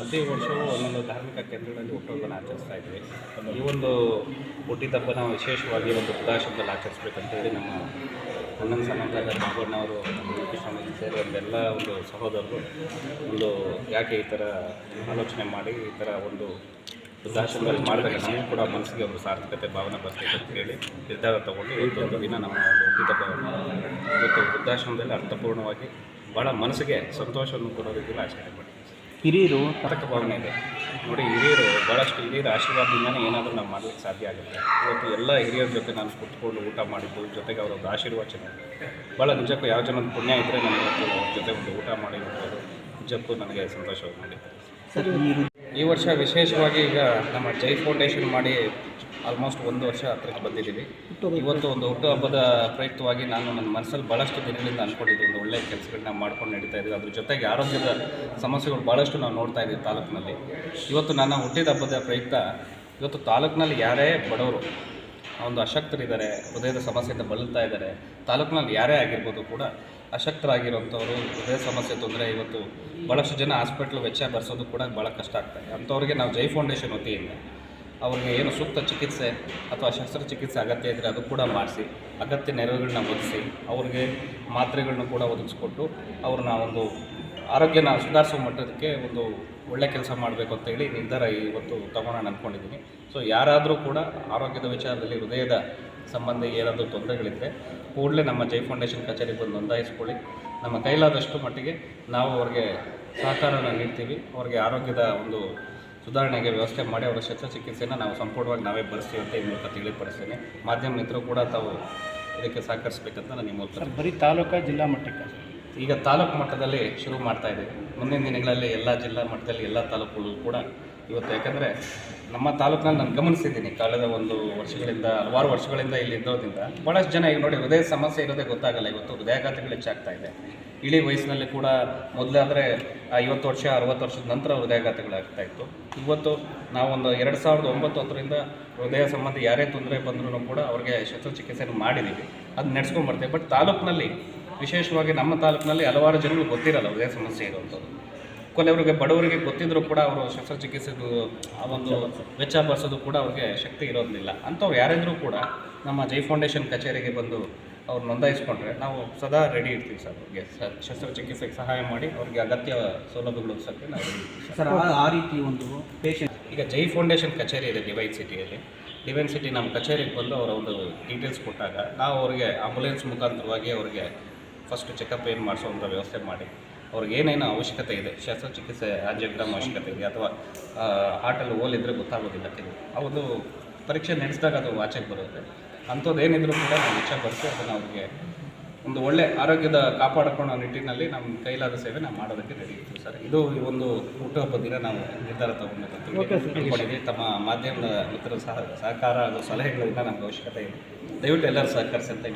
ಪ್ರತಿ ವರ್ಷವೂ ಒಂದೊಂದು ಧಾರ್ಮಿಕ ಕೇಂದ್ರಗಳಲ್ಲಿ ಹುಟ್ಟುಹಬ್ಬನ ಆಚರಿಸ್ತಾ ಇದ್ವಿ. ಈ ಒಂದು ಹುಟ್ಟಿದಬ್ಬನ ವಿಶೇಷವಾಗಿ ಒಂದು ವೃದ್ಧಾಶ್ರಮದಲ್ಲಿ ಆಚರಿಸ್ಬೇಕಂತೇಳಿ ನಮ್ಮ ಅಣ್ಣನ ಸಮಾಜದ ಬಾಬಣ್ಣವರು ಸ್ವಾಮೀಜಿ ಸೇರಿ ಒಂದೆಲ್ಲ ಒಂದು ಸಹೋದರರು ಒಂದು ಯಾಕೆ ಈ ಥರ ಆಲೋಚನೆ ಮಾಡಿ ಈ ಥರ ಒಂದು ವೃದ್ಧಾಶ್ರಮದಲ್ಲಿ ಮಾಡಿದಾಗ ನಮಗೂ ಕೂಡ ಮನಸ್ಸಿಗೆ ಒಂದು ಸಾರ್ಥಕತೆ, ಭಾವನೆ ಬರ್ತೈತೆ ಅಂತ ಹೇಳಿ ನಿರ್ಧಾರ ತಗೊಂಡು ಇವತ್ತೊಂದು ದಿನ ನಮ್ಮ ಹುಟ್ಟಿದಬ್ಬವನ್ನು ಇವತ್ತು ವೃದ್ಧಾಶ್ರಮದಲ್ಲಿ ಅರ್ಥಪೂರ್ಣವಾಗಿ ಭಾಳ ಮನಸ್ಸಿಗೆ ಸಂತೋಷವನ್ನು ಕೊಡೋ ರೀತಿಯಲ್ಲಿ ಆಚರಣೆ ಮಾಡಿದ್ದೀವಿ ಹಿರಿಯರು ತರಕ ಭಾವನೆ ಇದೆ. ನೋಡಿ ಹಿರಿಯರು ಭಾಳಷ್ಟು ಹಿರಿಯರ ಆಶೀರ್ವಾದದಿಂದನೇ ಏನಾದರೂ ನಾವು ಮಾಡಲಿಕ್ಕೆ ಸಾಧ್ಯ ಆಗುತ್ತೆ. ಇವತ್ತು ಎಲ್ಲ ಹಿರಿಯರ ಜೊತೆ ನಾನು ಕುತ್ಕೊಂಡು ಊಟ ಮಾಡಿದ್ದು ಜೊತೆಗೆ ಅವರ ಒಂದು ಆಶೀರ್ವಚನ. ಭಾಳ ನಿಜಕ್ಕೂ ಯಾವ ಜನದ ಪುಣ್ಯ ಇದ್ದರೆ ನಾನು ಇವತ್ತು ಅವ್ರ ಜೊತೆ ಒಂದು ಊಟ ಮಾಡಿ ನಿಜಕ್ಕೂ ನನಗೆ ಸಂತೋಷವಾಗಿ ಮಾಡಿ ಸರ್ ಈ ಈ ವರ್ಷ ವಿಶೇಷವಾಗಿ ಈಗ ನಮ್ಮ ಜೈ ಫೌಂಡೇಶನ್ ಮಾಡಿ ಆಲ್ಮೋಸ್ಟ್ ಒಂದು ವರ್ಷ ಹತ್ರಕ್ಕೆ ಬಂದಿದ್ದೀವಿ. ಇವತ್ತು ಒಂದು ಹುಟ್ಟುಹಬ್ಬದ ಪ್ರಯುಕ್ತವಾಗಿ ನಾನು ನನ್ನ ಮನಸ್ಸಲ್ಲಿ ಭಾಳಷ್ಟು ದಿನಗಳಿಂದ ಅಂದ್ಕೊಂಡಿದ್ದೆ ಒಂದು ಒಳ್ಳೆಯ ಕೆಲಸಗಳನ್ನ ಮಾಡ್ಕೊಂಡು ನಡೀತಾ ಇದ್ದೀವಿ. ಅದ್ರ ಜೊತೆಗೆ ಆರೋಗ್ಯದ ಸಮಸ್ಯೆಗಳು ಭಾಳಷ್ಟು ನಾವು ನೋಡ್ತಾ ಇದ್ದೀವಿ ತಾಲೂಕಿನಲ್ಲಿ. ಇವತ್ತು ನನ್ನ ಹುಟ್ಟಿದ ಹಬ್ಬದ ಪ್ರಯುಕ್ತ ಇವತ್ತು ತಾಲೂಕಿನಲ್ಲಿ ಯಾರೇ ಬಡವರು ಒಂದು ಅಶಕ್ತರಿದ್ದಾರೆ ಹೃದಯದ ಸಮಸ್ಯೆಯಿಂದ ಬಳಲ್ತಾ ಇದ್ದಾರೆ ತಾಲೂಕಿನಲ್ಲಿ ಯಾರೇ ಆಗಿರ್ಬೋದು ಕೂಡ ಅಶಕ್ತರಾಗಿರೋಂಥವ್ರು ಹೃದಯ ಸಮಸ್ಯೆ ತೊಂದರೆ ಇವತ್ತು ಭಾಳಷ್ಟು ಜನ ಹಾಸ್ಪಿಟ್ಲ್ ವೆಚ್ಚ ಭರಿಸೋದು ಕೂಡ ಭಾಳ ಕಷ್ಟ ಆಗ್ತಾಯಿದೆ ಅಂಥವ್ರಿಗೆ ನಾವು ಜೈ ಫೌಂಡೇಶನ್ ವತಿಯಿಂದ ಅವ್ರಿಗೆ ಏನು ಸೂಕ್ತ ಚಿಕಿತ್ಸೆ ಅಥವಾ ಶಸ್ತ್ರಚಿಕಿತ್ಸೆ ಅಗತ್ಯ ಇದ್ದರೆ ಅದು ಕೂಡ ಮಾಡಿಸಿ, ಅಗತ್ಯ ನೆರವುಗಳನ್ನ ಒದಗಿಸಿ, ಅವ್ರಿಗೆ ಮಾತ್ರೆಗಳನ್ನ ಕೂಡ ಒದಗಿಸ್ಕೊಟ್ಟು ಅವ್ರನ್ನ ಒಂದು ಆರೋಗ್ಯನ ಸುಧಾರಿಸೋ ಮಟ್ಟದಕ್ಕೆ ಒಂದು ಒಳ್ಳೆ ಕೆಲಸ ಮಾಡಬೇಕು ಅಂತೇಳಿ ನಿರ್ಧಾರ ಇವತ್ತು ತಗೊಳ್ಳೋಣ ಅಂದ್ಕೊಂಡಿದ್ದೀನಿ ಸೊ ಯಾರಾದರೂ ಕೂಡ ಆರೋಗ್ಯದ ವಿಚಾರದಲ್ಲಿ ಹೃದಯದ ಸಂಬಂಧ ಏನಾದರೂ ತೊಂದರೆಗಳಿದ್ದರೆ ಕೂಡಲೇ ನಮ್ಮ ಜೈ ಫೌಂಡೇಶನ್ ಕಚೇರಿಗೆ ಬಂದು ನೋಂದಾಯಿಸ್ಕೊಳ್ಳಿ. ನಮ್ಮ ಕೈಲಾದಷ್ಟು ಮಟ್ಟಿಗೆ ನಾವು ಅವ್ರಿಗೆ ಸಹಕಾರನ ನೀಡ್ತೀವಿ. ಅವ್ರಿಗೆ ಆರೋಗ್ಯದ ಒಂದು ಸುಧಾರಣೆಗೆ ವ್ಯವಸ್ಥೆ ಮಾಡಿ ಅವರ ಶಸ್ತ್ರಚಿಕಿತ್ಸೆಯನ್ನು ನಾವು ಸಂಪೂರ್ಣವಾಗಿ ನಾವೇ ಬಳಸ್ತೀವಿ ಅಂತ ಈ ಮೂಲಕ ತಿಳಿಪಡಿಸ್ತೇನೆ. ಮಾಧ್ಯಮ ಮಿತ್ರರು ಕೂಡ ತಾವು ಇದಕ್ಕೆ ಸಹಕರಿಸಬೇಕಂತ ನಾನು ಈ ಮೂಲಕ ಬರೀ ತಾಲೂಕಾ ಜಿಲ್ಲಾ ಮಟ್ಟಕ್ಕೆ? ಈಗ ತಾಲೂಕು ಮಟ್ಟದಲ್ಲಿ ಶುರು ಮಾಡ್ತಾ ಇದ್ದೀವಿ ಮುಂದಿನ ದಿನಗಳಲ್ಲಿ ಎಲ್ಲ ಜಿಲ್ಲಾ ಮಟ್ಟದಲ್ಲಿ ಎಲ್ಲ ತಾಲೂಕುಗಳು ಕೂಡ ಇವತ್ತು ಯಾಕಂದರೆ ನಮ್ಮ ತಾಲೂಕಿನಲ್ಲಿ ನಾನು ಗಮನಿಸಿದ್ದೀನಿ ಕಳೆದ ಒಂದು ವರ್ಷಗಳಿಂದ ಹಲವಾರು ವರ್ಷಗಳಿಂದ ಇಲ್ಲಿ ಇದ್ದೋದ್ರಿಂದ ಭಾಳಷ್ಟು ಜನ ಈಗ ನೋಡಿ ಹೃದಯ ಸಮಸ್ಯೆ ಇರೋದೇ ಗೊತ್ತಾಗಲ್ಲ ಇವತ್ತು ಹೃದಯಾಘಾತಗಳು ಹೆಚ್ಚಾಗ್ತಾ ಇದೆ. ಇಳಿ ವಯಸ್ಸಿನಲ್ಲಿ ಕೂಡ ಮೊದಲಾದರೆ ಐವತ್ತು ವರ್ಷ, ಅರವತ್ತು ವರ್ಷದ ನಂತರ ಹೃದಯಾಘಾತಗಳಾಗ್ತಾ ಇತ್ತು. ಇವತ್ತು ನಾವೊಂದು ಎರಡು ಸಾವಿರದ ಒಂಬತ್ತು ಹತ್ತರಿಂದ ಹೃದಯ ಸಂಬಂಧಿ ಯಾರೇ ತೊಂದರೆ ಬಂದರೂ ಕೂಡ ಅವ್ರಿಗೆ ಶಸ್ತ್ರಚಿಕಿತ್ಸೆಯನ್ನು ಮಾಡಿದ್ದೀವಿ ಅದು ನಡೆಸ್ಕೊಂಡು ಬರ್ತೇವೆ. ಬಟ್ ತಾಲೂಕಿನಲ್ಲಿ, ವಿಶೇಷವಾಗಿ ನಮ್ಮ ತಾಲೂಕಿನಲ್ಲಿ ಹಲವಾರು ಜನರು ಗೊತ್ತಿರಲ್ಲ ಹೃದಯ ಸಮಸ್ಯೆ ಇರುವಂಥದ್ದು. ಕೆಲವರಿಗೆ ಬಡವರಿಗೆ ಗೊತ್ತಿದ್ದರೂ ಕೂಡ ಅವರು ಶಸ್ತ್ರಚಿಕಿತ್ಸೆದು ಆ ಒಂದು ವೆಚ್ಚ ಭರಿಸೋದು ಕೂಡ ಅವ್ರಿಗೆ ಶಕ್ತಿ ಇರೋದಿಲ್ಲ ಅಂಥವ್ರು ಯಾರಿದ್ರೂ ಕೂಡ ನಮ್ಮ ಜೈ ಫೌಂಡೇಶನ್ ಕಚೇರಿಗೆ ಬಂದು ಅವ್ರು ನೋಂದಾಯಿಸ್ಕೊಂಡ್ರೆ ನಾವು ಸದಾ ರೆಡಿ ಇರ್ತೀವಿ ಸರ್ ಅವ್ರಿಗೆ. ಸರ್ ಶಸ್ತ್ರಚಿಕಿತ್ಸೆಗೆ ಸಹಾಯ ಮಾಡಿ ಅವ್ರಿಗೆ ಅಗತ್ಯ ಸೌಲಭ್ಯಗಳು ಒದಗಿಸೋಕ್ಕೆ ನಾವು ರೆಡಿ ಇರ್ತೀವಿ ಸರ್. ಆ- ರೀತಿ ಒಂದು ಪೇಷಂಟ್ ಈಗ ಜೈ ಫೌಂಡೇಶನ್ ಕಚೇರಿ ಇದೆ ಡಿವೈನ್ ಸಿಟಿಯಲ್ಲಿ. ಡಿವೈನ್ ಸಿಟಿ ನಮ್ಮ ಕಚೇರಿಗೆ ಬಂದು ಅವರ ಒಂದು ಡೀಟೇಲ್ಸ್ ಕೊಟ್ಟಾಗ ನಾವು ಅವರಿಗೆ ಆಂಬುಲೆನ್ಸ್ ಮುಖಾಂತರವಾಗಿ ಅವರಿಗೆ ಫಸ್ಟ್ ಚೆಕಪ್ ಏನು ಮಾಡಿಸೋವಂಥ ವ್ಯವಸ್ಥೆ ಮಾಡಿ. ಅವ್ರಿಗೆ ಏನೇನು ಅವಶ್ಯಕತೆ ಇದೆ ಶಸ್ತ್ರಚಿಕಿತ್ಸೆ ಆಂಜಿಯೋಗ್ರಾಮ್ ಅವಶ್ಯಕತೆ ಇದೆ ಅಥವಾ ಹಾರ್ಟಲ್ಲಿ ಹೋಲಿದ್ರೆ ಗೊತ್ತಾಗೋದಿಲ್ಲ ಕೆಲವು ಆ ಒಂದು ಪರೀಕ್ಷೆ ನಡೆಸಿದಾಗ ಅದು ಆಚೆಗೆ ಬರುತ್ತೆ. ಅಂಥದ್ದು ಏನಿದ್ರು ಕೂಡ ನಾವು ಇಚ್ಛೆ ಪಡ್ತೀವಿ ಅದನ್ನು ಅವ್ರಿಗೆ ಒಂದು ಒಳ್ಳೆ ಆರೋಗ್ಯದ ಕಾಪಾಡಿಕೊಳ್ಳೋ ನಿಟ್ಟಿನಲ್ಲಿ ನಮ್ಮ ಕೈಲಾದ ಸೇವೆ ನಾವು ಮಾಡೋದಕ್ಕೆ ರೆಡಿ ಇರ್ತೀವಿ ಸರ್. ಇದು ಈ ಒಂದು ಹುಟ್ಟುಹಬ್ಬ ದಿನ ನಾವು ನಿರ್ಧಾರ ತಗೊಂಡಿದ್ದೀವಿ ತಮ್ಮ ಮಾಧ್ಯಮದ ಮಿತ್ರರ ಸಹ ಸಹಕಾರ ಹಾಗೂ ಸಲಹೆಗಳಿಂದ ನಮ್ಗೆ ಅವಶ್ಯಕತೆ ಇದೆ. ದಯವಿಟ್ಟು ಎಲ್ಲರೂ ಸಹಕರಿಸಿ ಅಂತ